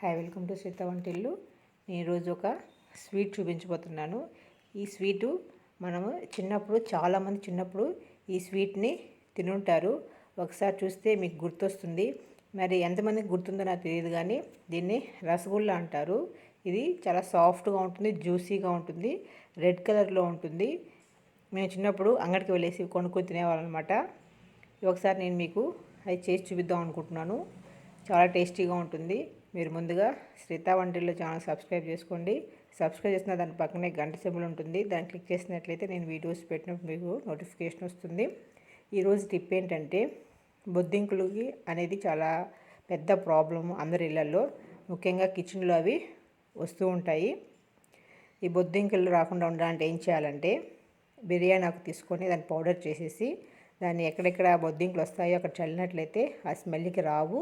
Hi welcome to Sita వంటిల్లు. నేను ఈరోజు ఒక స్వీట్ చూపించబోతున్నాను. ఈ స్వీటు మనము చిన్నప్పుడు చాలామంది చిన్నప్పుడు ఈ స్వీట్ని తినుంటారు. ఒకసారి చూస్తే మీకు గుర్తొస్తుంది. మరి ఎంతమందికి గుర్తుందో నాకు తెలియదు కానీ దీన్ని రసగుల్లా అంటారు. ఇది చాలా సాఫ్ట్గా ఉంటుంది జ్యూసీగా ఉంటుంది రెడ్ కలర్లో ఉంటుంది. మేము చిన్నప్పుడు అంగడికి వెళ్ళేసి కొనుక్కొని తినేవాళ్ళం అనమాట ఒకసారి నేను మీకు అది చేసి చూపిద్దాం అనుకుంటున్నాను. చాలా టేస్టీగా ఉంటుంది. మీరు ముందుగా శ్రీతా వంటిల్లో ఛానల్ సబ్స్క్రైబ్ చేసుకోండి. సబ్స్క్రైబ్ చేసిన దాని పక్కనే గంట సింబల్ ఉంటుంది. దాన్ని క్లిక్ చేసినట్లయితే నేను వీడియోస్ పెట్టినప్పుడు మీకు నోటిఫికేషన్ వస్తుంది. ఈరోజు టిప్ ఏంటంటే బొద్దింకులకి అనేది చాలా పెద్ద ప్రాబ్లం అందరి ఇళ్ళలో. ముఖ్యంగా కిచెన్లో అవి వస్తూ ఉంటాయి. ఈ బొద్దింకులు రాకుండా ఉండాలంటే ఏం చేయాలంటే బిర్యానీ ఆకు తీసుకొని దాన్ని పౌడర్ చేసేసి దాన్ని ఎక్కడెక్కడ బొద్దింకులు వస్తాయో అక్కడ చల్లినట్లయితే ఆ స్మెల్కి రావు.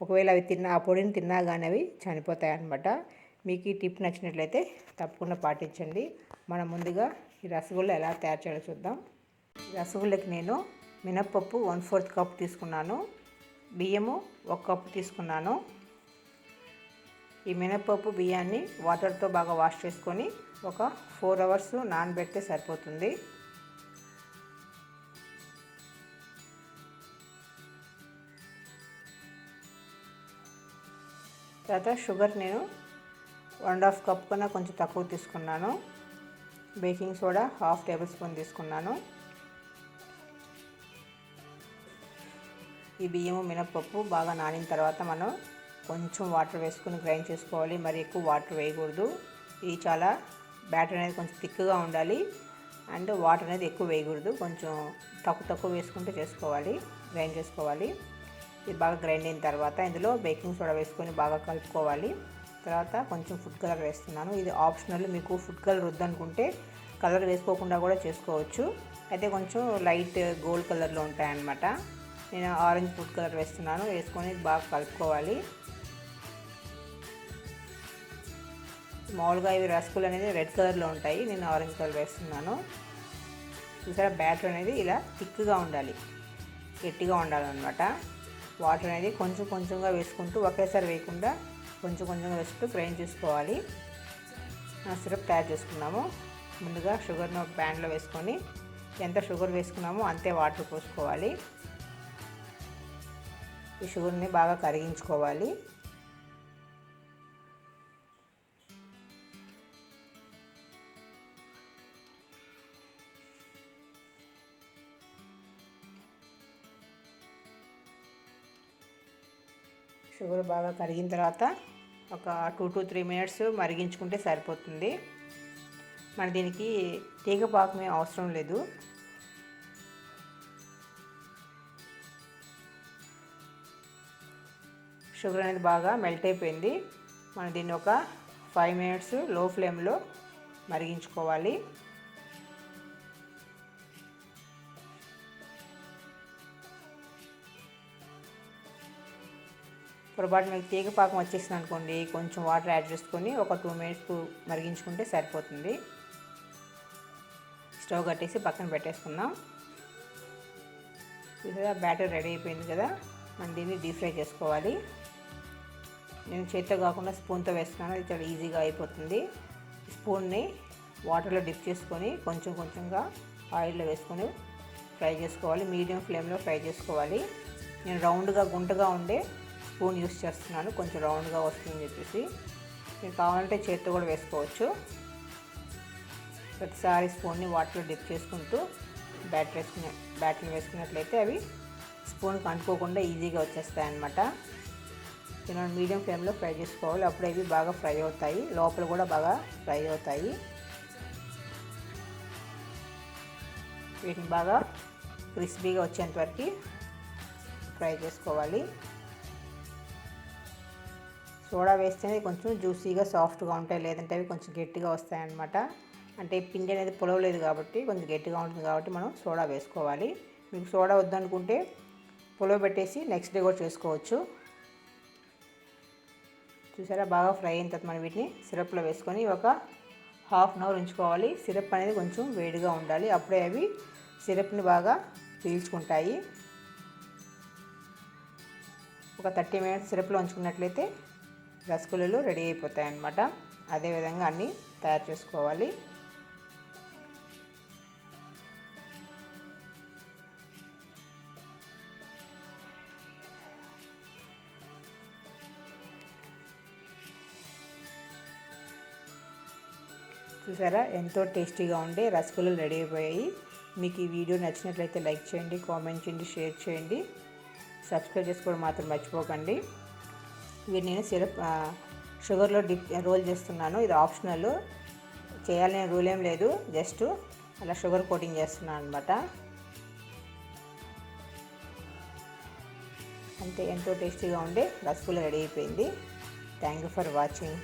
ఒకవేళ అవి తిన్నా ఆ పొడిని తిన్నా కానీ అవి చనిపోతాయి అన్నమాట మీకు ఈ టిప్ నచ్చినట్లయితే తప్పకుండా పాటించండి. మనం ముందుగా ఈ రసగుల్లా ఎలా తయారు చేయాలో చూద్దాం. రసగుల్లకి నేను మినప్పప్పు వన్ ఫోర్త్ కప్ తీసుకున్నాను. బియ్యము ఒక కప్పు తీసుకున్నాను. ఈ మినప్పప్పు బియ్యాన్ని వాటర్తో బాగా వాష్ చేసుకొని ఒక ఫోర్ అవర్స్ నానబెడితే సరిపోతుంది. తర్వాత షుగర్ నేను వన్ అండ్ హాఫ్ కప్ కన్నా కొంచెం తక్కువ తీసుకున్నాను. Baking soda half tablespoon తీసుకున్నాను. ఈ బియ్యము మినప్పప్పు బాగా నానిన తర్వాత మనం కొంచెం వాటర్ వేసుకుని గ్రైండ్ చేసుకోవాలి. మరి ఎక్కువ వాటర్ వేయకూడదు. ఇది చాలా బ్యాటర్ అనేది కొంచెం థిక్గా ఉండాలి. అండ్ వాటర్ అనేది ఎక్కువ వేయకూడదు. కొంచెం తక్కువ తక్కువ వేసుకుంటూ చేసుకోవాలి. గ్రైండ్ చేసుకోవాలి. ఇది బాగా గ్రైండ్ అయిన తర్వాత ఇందులో బేకింగ్ సోడా వేసుకొని బాగా కలుపుకోవాలి. తర్వాత కొంచెం ఫుడ్ కలర్ వేస్తున్నాను. ఇది ఆప్షనల్ మీకు ఫుడ్ కలర్ వద్దనుకుంటే కలర్ వేసుకోకుండా కూడా చేసుకోవచ్చు. అయితే కొంచెం లైట్ గోల్డ్ కలర్లో ఉంటాయన్నమాట. నేను ఆరెంజ్ ఫుడ్ కలర్ వేస్తున్నాను. వేసుకొని బాగా కలుపుకోవాలి. మామూలుగా ఇవి రసగులు అనేది రెడ్ కలర్లో ఉంటాయి. నేను ఆరెంజ్ కలర్ వేస్తున్నాను. చూసారా? బ్యాటర్ అనేది ఇలా థిక్గా ఉండాలి. గట్టిగా ఉండాలన్నమాట. వాటర్ అనేది కొంచెం కొంచెంగా వేసుకుంటూ ఒకేసారి వేయకుండా కొంచెం కొంచెంగా వేసుకుంటూ గ్రైండ్ చేసుకోవాలి. సిరప్ తయారు చేసుకున్నాము. ముందుగా షుగర్ను ప్యాన్లో వేసుకొని ఎంత షుగర్ వేసుకున్నామో అంతే వాటర్ పోసుకోవాలి. ఈ షుగర్ని బాగా కరిగించుకోవాలి. షుగర్ బాగా కరిగిన తర్వాత ఒక టూ టు త్రీ మినిట్స్ మరిగించుకుంటే సరిపోతుంది. మన దీనికి తీగ పాకమే అవసరం లేదు. షుగర్ అనేది బాగా మెల్ట్ అయిపోయింది. మనం దీన్ని ఒక ఫైవ్ మినిట్స్లో ఫ్లేమ్లో మరిగించుకోవాలి. పొరపాటు మీకు తీగ పాకం వచ్చేసింది అనుకోండి కొంచెం వాటర్ యాడ్ చేసుకొని ఒక టూ మినిట్స్ మరిగించుకుంటే సరిపోతుంది. స్టవ్ కట్టేసి పక్కన పెట్టేసుకుందాం. చూసారా బ్యాటర్ రెడీ అయిపోయింది కదా? మనం దీన్ని డీప్ ఫ్రై చేసుకోవాలి. నేను చేతితో కాకుండా స్పూన్తో వేస్తున్నాను అది చాలా ఈజీగా అయిపోతుంది. స్పూన్ని వాటర్లో డిప్ చేసుకొని కొంచెం కొంచెంగా ఆయిల్లో వేసుకొని ఫ్రై చేసుకోవాలి. మీడియం ఫ్లేమ్లో ఫ్రై చేసుకోవాలి. నేను రౌండ్గా గుంటగా ఉండే స్పూన్ యూస్ చేస్తున్నాను. కొంచెం రౌండ్గా వస్తుందని చెప్పేసి. మీరు కావాలంటే చేతితో కూడా వేసుకోవచ్చు. ప్రతిసారి స్పూన్ని వాటర్లో డిప్ చేసుకుంటూ బ్యాటర్ వేసుకునే బ్యాటర్ని వేసుకున్నట్లయితే అవి స్పూన్కి అంటుకోకుండా ఈజీగా వచ్చేస్తాయి అన్నమాట ఇలా మీడియం ఫ్లేమ్లో ఫ్రై చేసుకోవాలి. అప్పుడు అవి బాగా ఫ్రై అవుతాయి. లోపల కూడా బాగా ఫ్రై అవుతాయి. వీటిని బాగా క్రిస్పీగా వచ్చేంత వరకు ఫ్రై చేసుకోవాలి. సోడా వేస్తేనే కొంచెం జ్యూసీగా సాఫ్ట్గా ఉంటాయి లేదంటే అవి కొంచెం గట్టిగా వస్తాయన్నమాట. అంటే పిండి అనేది పొలవలేదు కాబట్టి కొంచెం గట్టిగా ఉంటుంది కాబట్టి మనం సోడా వేసుకోవాలి. మీకు సోడా వద్దనుకుంటే పులవబెట్టేసి నెక్స్ట్ డే కూడా చేసుకోవచ్చు. చూసారా? బాగా ఫ్రై అయిన తర్వాత మనం వీటిని సిరప్లో వేసుకొని ఒక హాఫ్ అన్ అవర్ ఉంచుకోవాలి. సిరప్ అనేది కొంచెం వేడిగా ఉండాలి. అప్పుడే అవి సిరప్ని బాగా పీల్చుకుంటాయి. ఒక థర్టీ మినిట్స్ సిరప్లో ఉంచుకున్నట్లయితే రసగుల్లలు రెడీ అయిపోతాయి అన్నమాట అదేవిధంగా అన్నీ తయారు చేసుకోవాలి. చూసారా? ఎంతో టేస్టీగా ఉండే రసగుల్లలు రెడీ అయిపోయాయి. మీకు ఈ వీడియో నచ్చినట్లయితే లైక్ చేయండి కామెంట్ చేయండి షేర్ చేయండి. సబ్స్క్రైబ్ చేసుకోవడం మాత్రం మర్చిపోకండి. ఇవి నేను సిరప్ షుగర్లో డిప్ రోల్ చేస్తున్నాను. ఇది ఆప్షనల్. చేయాలనే రూల్ ఏం లేదు. జస్ట్ అలా షుగర్ కోటింగ్ చేస్తున్నాను అనమాట అంతే ఎంతో టేస్టీగా ఉండే రసగుల్లా రెడీ అయిపోయింది. Thank you for watching